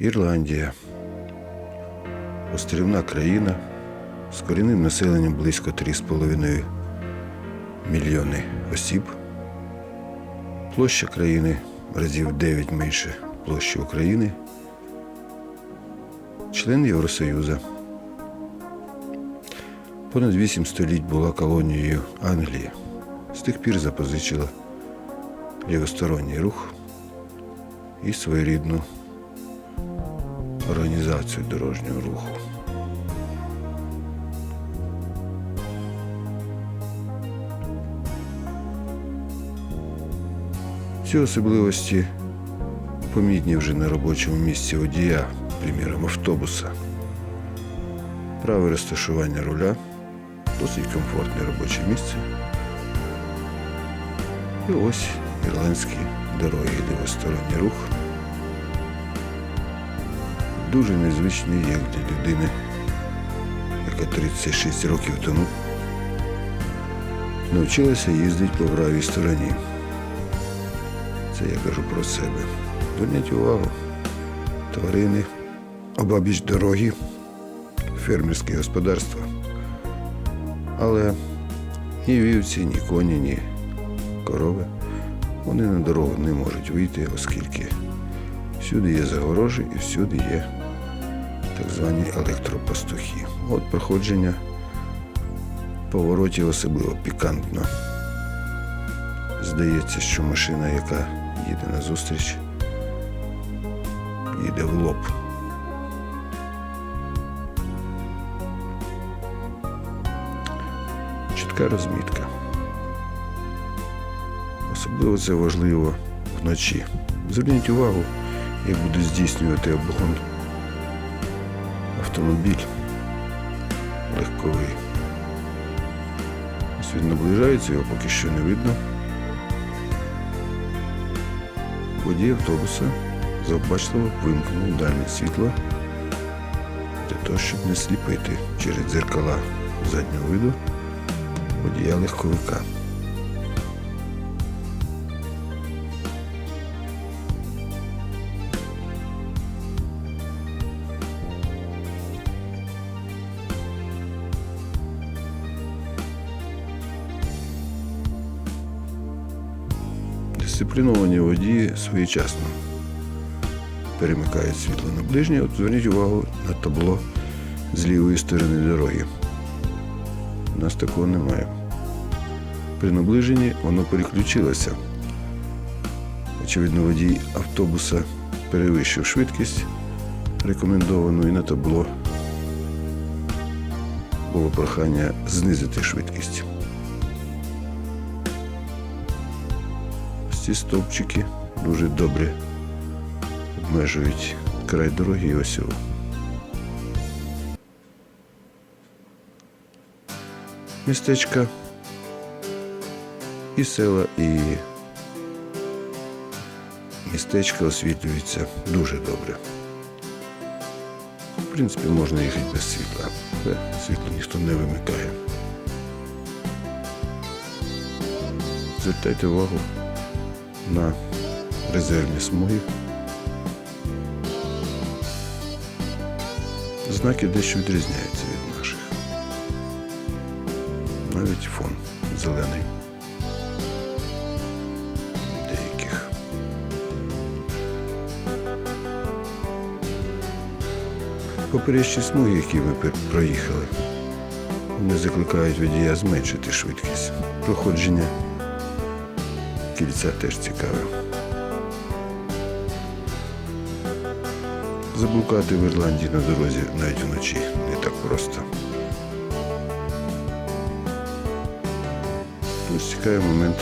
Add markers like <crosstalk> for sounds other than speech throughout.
Ірландія. Острівна країна з корінним населенням близько 3,5 мільйони осіб. Площа країни разів 9 менше площі України. Член Євросоюзу. Понад 8 століть була колонією Англії. З тих пір запозичила лівосторонній рух і своєрідну організацію дорожнього руху. Ці особливості помітні вже на робочому місці водія, приміром автобуса. Праве розташування руля, досить комфортне робоче місце. І ось ірландські дороги, лівосторонній рух. Дуже незвичний як для людини, яка 36 років тому навчилася їздити по правій стороні. Це я кажу про себе. Зверніть увагу. Тварини, обабіч дороги, фермерські господарства. Але ні вівці, ні коні, ні корови. Вони на дорогу не можуть вийти, оскільки всюди є загорожі і всюди є так звані електропастухи. От проходження поворотів особливо пікантно. Здається, що машина, яка їде назустріч, їде в лоб. Чітка розмітка. Особливо це важливо вночі. Зверніть увагу, як буде здійснювати обгон автомобіль легковий. Ось він наближається, його поки що не видно. Водій автобуса завбачливо вимкнув дальнє світло для того, щоб не сліпити через дзеркала заднього виду водія легковика. Дисципліновані водії своєчасно перемикають світло на ближнє. От зверніть увагу на табло з лівої сторони дороги. У нас такого немає. При наближенні воно переключилося. Очевидно, водій автобуса перевищив швидкість рекомендовану і на табло було прохання знизити швидкість. Ці стовпчики дуже добре обмежують край дороги і осьову. Містечка і села, і містечка освітлюються дуже добре. В принципі, можна їхати без світла, але світло ніхто не вимикає. Звертайте увагу на резервні смуги. Знаки дещо відрізняються від наших. Навіть фон зелений. Деяких. Поперечні смуги, які ми проїхали, вони закликають водія зменшити швидкість. Проходження кільця теж цікаве. Заблукати в Ірландії на дорозі навіть вночі не так просто. Ось цікавий момент.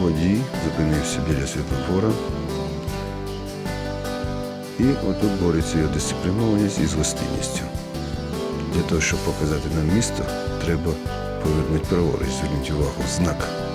Водій зупинився біля світлофора. І отут бореться його дисциплінованість із гостинністю. Для того, щоб показати нам місто, треба повернути праворуч, зверніть увагу, знак.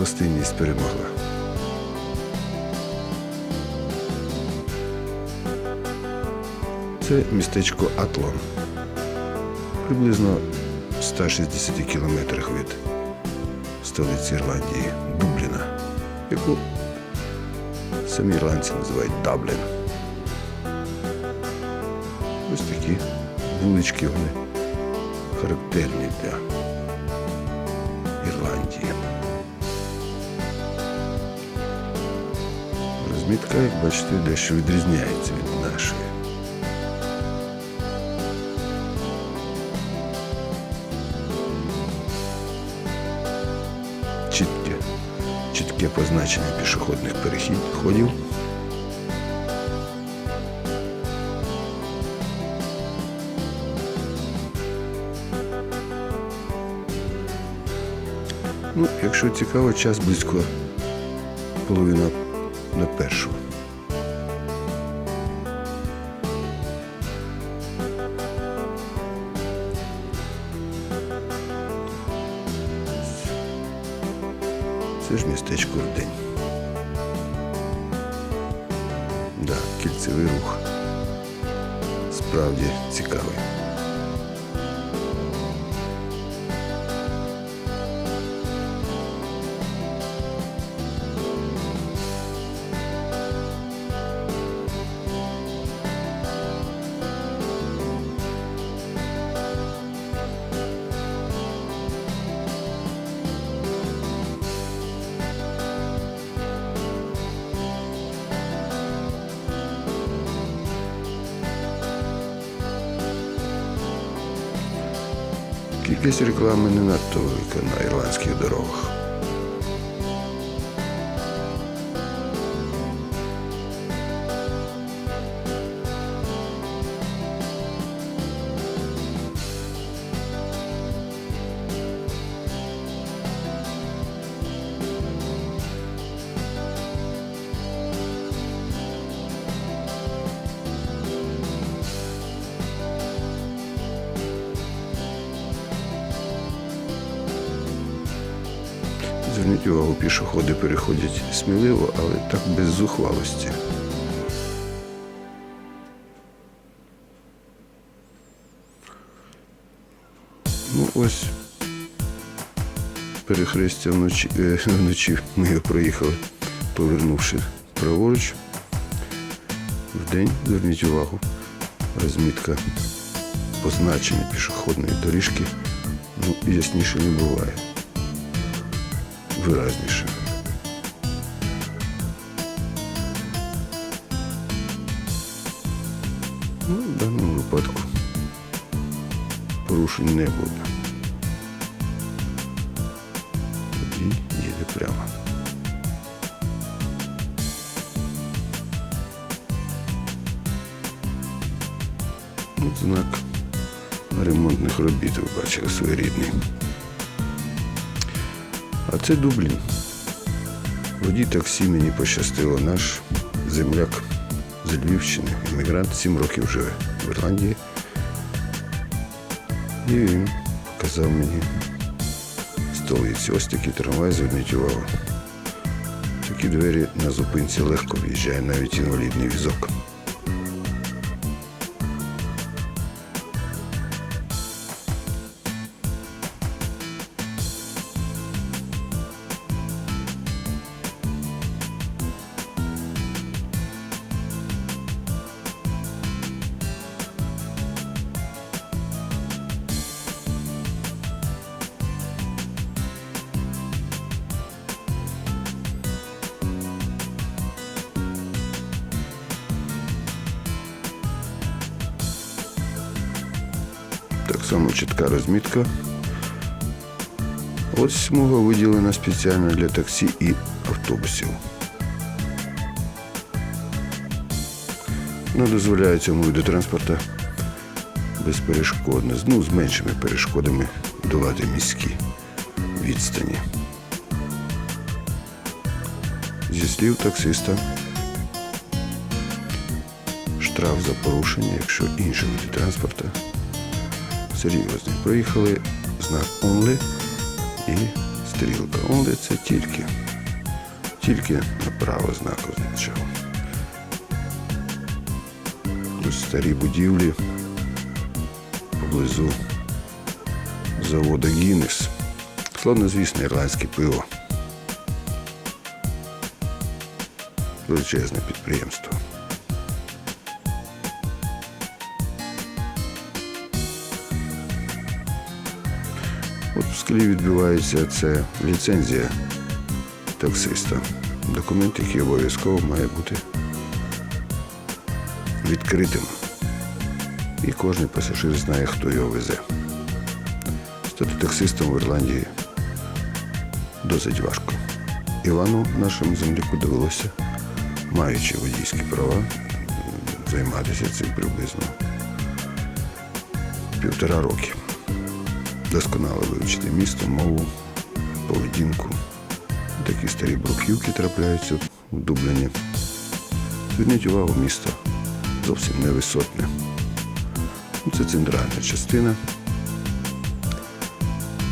Гостинність перемогла. Це містечко Атлон. Приблизно в 160 кілометрах від столиці Ірландії Дубліна, яку Самі ірландці називають Даблін. Ось такі вулички вони характерні для Ірландії. Розмітка, як бачите, дещо відрізняється від нашої. Чітке, чітке позначення пішохідних переходів. Ну, якщо цікаво, час близько половина Це ж містечко в день. Да, кільцевий рух. Справді цікавий. Кількість реклами не надто велика на ірландських дорогах. Зверніть увагу, пішоходи переходять сміливо, але так без зухвалості. Ну ось перехрестя вночі, е, <laughs> вночі ми його проїхали, повернувши праворуч. Вдень, зверніть увагу, розмітка позначення пішохідної доріжки ну, ясніше не буває виразніше. Ну, в даному випадку порушень не буде. Тоді їде прямо. От знак ремонтних робіт ви бачили своєрідний. А це Дублін. Водій таксі мені пощастило. Наш земляк з Львівщини, іммігрант, сім років живе в Ірландії. І він показав мені столицю. Ось такі трамвай, зверніть увагу. Такі двері на зупинці легко в'їжджає навіть інвалідний візок. Само чітка розмітка. Ось смуга виділена спеціально для таксі і автобусів. Ну, дозволяє цьому виду транспорту безперешкодно, ну, з меншими перешкодами долати міські відстані. Зі слів таксиста, штраф за порушення, якщо інші види транспорту серйозний. Проїхали знак Only і стрілка. Only це тільки. Тільки направо знак означав. Ось старі будівлі поблизу заводу Гіннес. Славнозвісне ірландське пиво. величезне підприємство. От відбувається це ліцензія таксиста. Документ, який обов'язково має бути відкритим. І кожен пасажир знає, хто його везе. Стати таксистом в Ірландії досить важко. Івану, нашому земляку, довелося, маючи водійські права, займатися цим приблизно півтора роки. Досконало вивчити місто, мову, поведінку. Такі старі бруківки трапляються в Дубліні. Зверніть увагу, місто зовсім невисотне. Це центральна частина.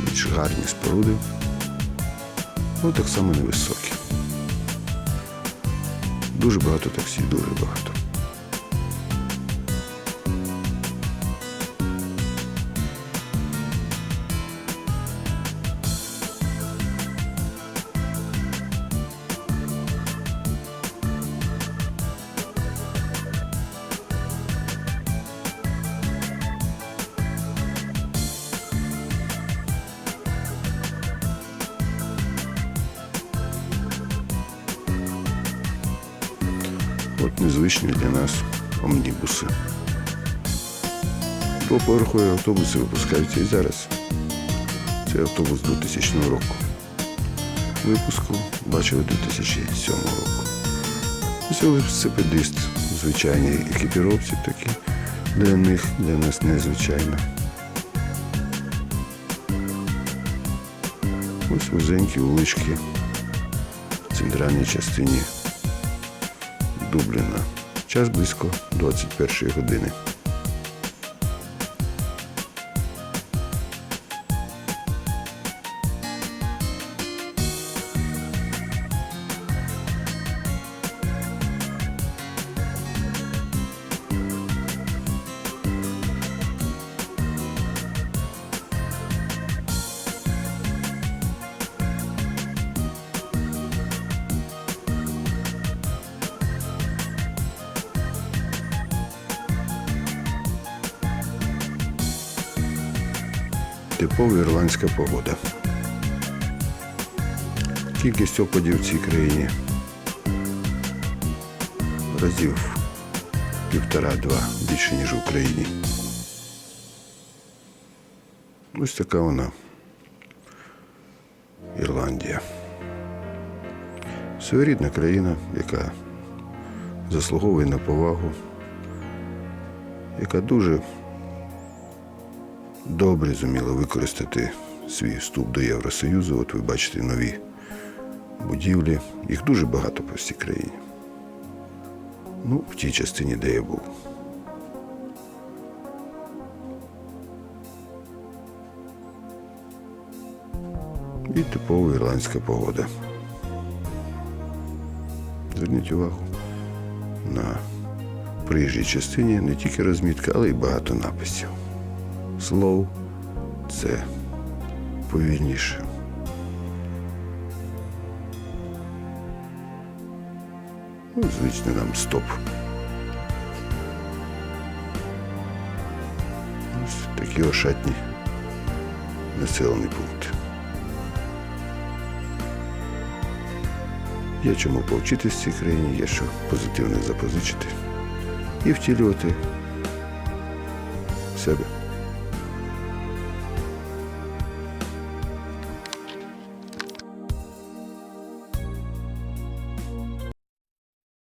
Більш гарні споруди. Ну, так само невисокі. Дуже багато таксі, дуже багато. От незвичні для нас омнібуси. Двоповерхові автобуси випускаються і зараз. Це автобус 2000 року. Випуску бачили 2007 року. Ось велосипедист, звичайні екіпіровці такі. Для них, для нас незвичайно. Ось вузенькі вулички в центральній частині Дубліна. Час близько 21 години. Типова ірландська погода. Кількість опадів в цій країні разів півтора-два більше, ніж в Україні. Ось така вона Ірландія. Своєрідна країна, яка заслуговує на повагу, яка дуже добре зуміла використати свій вступ до Євросоюзу. От ви бачите нові будівлі. Їх дуже багато по всій країні. Ну, в тій частині, де я був. І типова ірландська погода. Зверніть увагу на проїжджій частині не тільки розмітка, але й багато написів. Slow – це повільніше. Ну, звичайно, нам стоп. Ось такі ошатні населені пункти. Є чому повчитись в цій країні, є що позитивне запозичити і втілювати в себе.